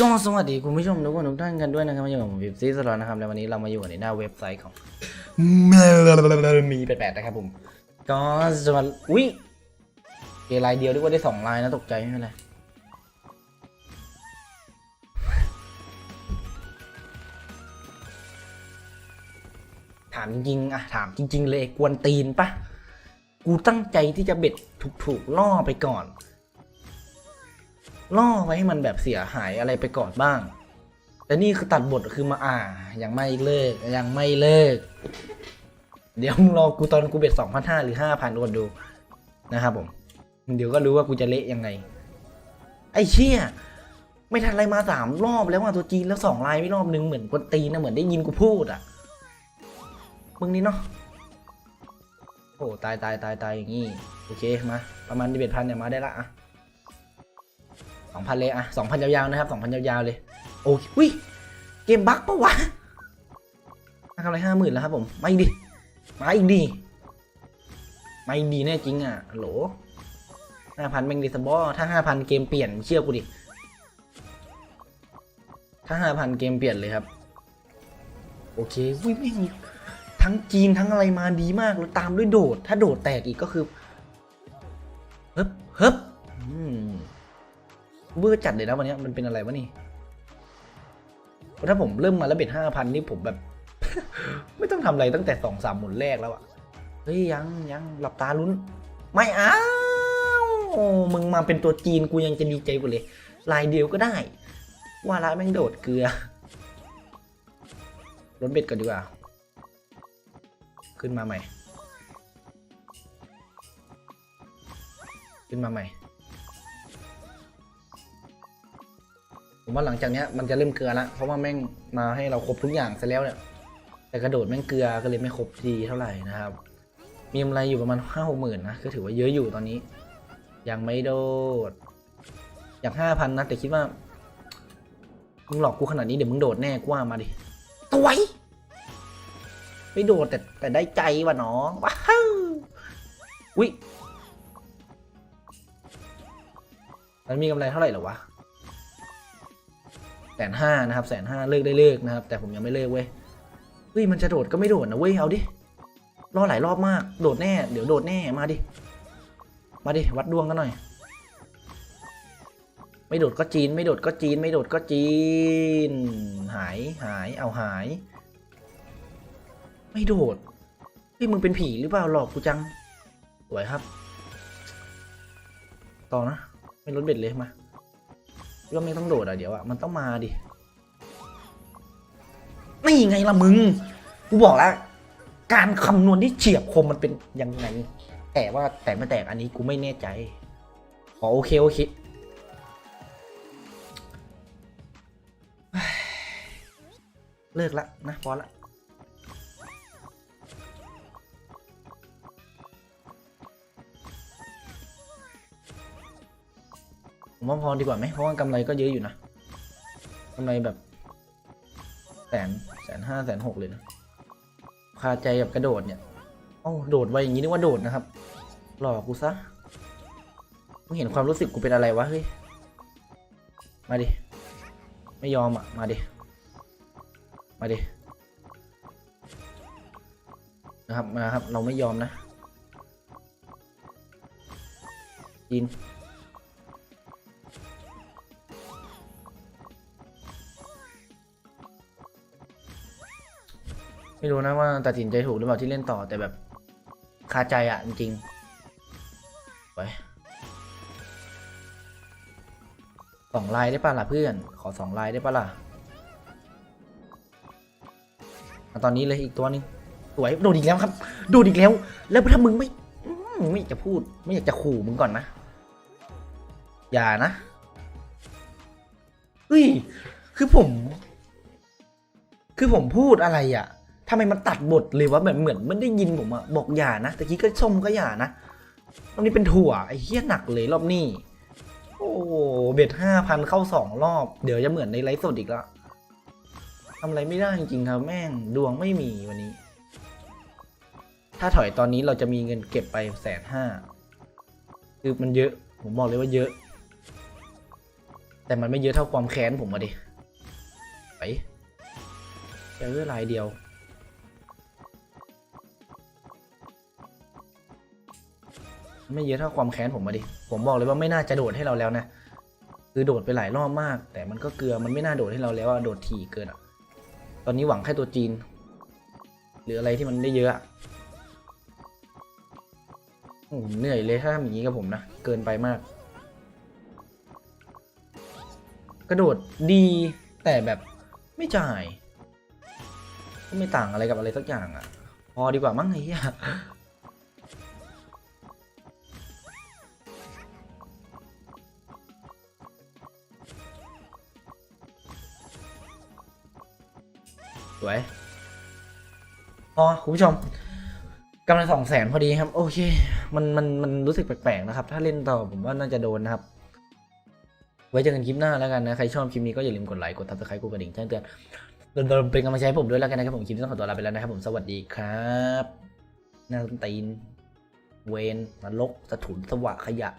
ก็สวัสดีคุณผู้ชมทุกคนทุกท่านกันด้วยนะครับมาอยู่กับผมวิบซีสลอนนะครับแล้ววันนี้เรามาอยู่กันในหน้าเว็บไซต์ของมีแปดๆนะครับผมก็สวัสดีอุ้ยเกลายเดียวดีกว่าได้สองลายนะตกใจไม่เป็นไรถามจริงๆอะถามจริง ๆ เลยกวนตีนปะกูตั้งใจที่จะเบ็ดถูกๆล่อไปก่อน ล่อไว้ให้มันแบบเสียหายอะไรไปก่อนบ้าง แต่นี่คือตัดบทคือมาอ่า ยังไม่เลิกยังไม่เลิก เดี๋ยวมึงรอกูตอนกูเบ็ดสองพันห้าหรือห้าพันกนดูนะครับผม เดี๋ยวก็รู้ว่ากูจะเละยังไง ไอ้เชี่ยไม่ทันอะไรมาสามรอบแล้วอะตัวจีนแล้วสองลายไม่รอบนึงเหมือนกวนตีนนะเหมือนได้ยินกูพูดอะมึงนี่เนาะโอ้ตายตายตายตายอย่างงี้โอเคมาประมาณเบ็ดพันเนี่ยมาได้ละอะ สองพันเลยอะสองพันยาวๆนะครับสองพันยาวๆเลย โอ้ยเกมบั๊กปะวะทำอะไรห้าหมื่นแล้วครับผม มาอีกดิ มาอีกดิ มาอีกดีแน่จริงอะโหลห้าพันแมงดิสบอถ้าห้าพันเกมเปลี่ยนเชื่อกูดิ ถ้าห้าพันเกมเปลี่ยนเลยครับ โอเควิแม่งทั้งจีนทั้งอะไรมาดีมากแล้วตามด้วยโดด ถ้าโดดแตกอีกก็คือเฮ้บเฮ้บอืม เวอร์จัดเลยนะวันนี้มันเป็นอะไรวะนี่ ถ้าผมเริ่มมาแล้วเบ็ดห้าพันนี่ผมแบบ ไม่ต้องทำอะไรตั้งแต่สองสามหมุนแรกแล้วอะเฮ้ยยังยังหลับตาลุ้น ไม่เอามึงมาเป็นตัวจีนกูยังจะดีใจกว่าเลย ลายเดียวก็ได้ ว่าละแม่งโดดเกลือล้นเบ็ดก่อนดีกว่า ขึ้นมาใหม่ ขึ้นมาใหม่ ผมว่าหลังจากเนี้ยมันจะเริ่มเกลือละเพราะว่าแม่งมาให้เราครบทุกอย่างซะแล้วเนี่ย แต่กระโดดแม่งเกลือก็เลยไม่ครบดีเท่าไหร่นะครับ มีกำไรอยู่ประมาณห้าหกหมื่นนะก็ถือว่าเยอะอยู่ตอนนี้ ยังไม่โดด อยากห้าพันนะแต่คิดว่ามึงหลอกกูขนาดนี้เดี๋ยวมึงโดดแน่กูว่ามาดิตัวไยไม่โดดแต่แต่ได้ใจว่ะน้องว้าววิมันมีกำไรเท่าไหร่หรอวะ แสนห้านะครับแสนห้าเลิกได้เลิกนะครับ แต่ผมยังไม่เลิกเว้ยเฮ้ยมันจะโดดก็ไม่โดดนะเว้ยเอาดิรอหลายรอบมาก โดดแน่ เดี๋ยวโดดแน่มาดิมาดิวัดดวงกันหน่อย ไม่โดดก็จีน ไม่โดดก็จีน ไม่โดดก็จีน หายหายเอาหาย ไม่โดดเฮ้ยมึงเป็นผีหรือเปล่าหลอกกูจังสวยครับ ต่อนะ ไม่ลดเบ็ดเลยมา ก็ไม่ต้องโดดอะเดี๋ยวอะมันต้องมาดิไม่ไงล่ะมึง กูบอกแล้วการคำนวณที่เฉียบคมมันเป็นยังไง แต่ว่าแตกไม่แตกอันนี้กูไม่แน่ใจขอโอเคโอเคเฮ้ยเลิกละนะพอละ ผมว่าพอดีกว่าไหมเพราะว่ากำไรก็เยอะอยู่นะกำไรแบบแสนแสนห้าแสนหกเลยนะคาใจกับกระโดดเนี่ยโอ้าโดดไวอย่างนี้นึกว่าโดดนะครับ หลอกกูซะมึงเห็นความรู้สึกกูเป็นอะไรวะเฮ้ยมาดิไม่ยอมอะมาดิมาดินะครับมาครับเราไม่ยอมนะยิน ไม่รู้นะว่าตัดสินใจถูกหรือเปล่าที่เล่นต่อแต่แบบคาใจอะจริงๆไปสองลายได้ป่ะล่ะเพื่อน ขอสองลายได้ป่ะล่ะตอนนี้เลยอีกตัวนึงสวยโดดอีกแล้วครับโดดอีกแล้ว แล้วถ้ามึงไม่ไม่อยากจะพูด ไม่อยากจะขู่มึงก่อนนะ อย่านะเฮ้ยคือผม คือผมพูดอะไรอะ่ะ ทำไมมันตัดบทเลยวะแบบเหมือนมันได้ยินผมอะบอกอย่านะแต่กี้ก็ชมก็อย่านะรอบนี้เป็นถั่วไอ้เหี้ยหนักเลยรอบนี้ โอ้เบ็ดห้าพันเข้าสองรอบ เดี๋ยวจะเหมือนในไลฟ์สดอีกละทำอะไรไม่ได้จริงๆครับแม่งดวงไม่มีวันนี้ ถ้าถอยตอนนี้เราจะมีเงินเก็บไปแสนห้าคือมันเยอะ ผมบอกเลยว่าเยอะ แต่มันไม่เยอะเท่าความแค้นผมอะดิไปเจอลายเดียว ไม่เยอะเท่าความแค้นผมมาดิ ผมบอกเลยว่าไม่น่าจะโดดให้เราแล้วนะ คือโดดไปหลายรอบมาก แต่มันก็เกลือมันไม่น่าโดดให้เราแล้วอะโดดถี่เกินอะตอนนี้หวังแค่ตัวจีน หรืออะไรที่มันได้เยอะอะโอ้โหเหนื่อยเลยถ้าทำอย่างนี้กับผมนะ เกินไปมาก กระโดดดีแต่แบบไม่จ่าย ก็ไม่ต่างอะไรกับอะไรสักอย่างอะ พอดีกว่ามั้งไอ้เหี้ย สวยพอคุณผู้ชมกำลังสองแสนพอดีครับ โอเค มันมันมันรู้สึกแปลกๆนะครับ ถ้าเล่นต่อผมว่าน่าจะโดนนะครับ ไว้เจอกันคลิปหน้าแล้วกันนะ ใครชอบคลิปนี้ก็อย่าลืมกดไลค์ กด subscribe กดกระดิ่งแจ้งเตือนเดินๆเป็นกำลังใจให้ผมด้วยแล้วกันนะครับผมคลิปนี้ต้องขอตัวลาไปแล้วนะครับผมสวัสดีครับน้าตีน เวนนรกสถุนสวะขยะ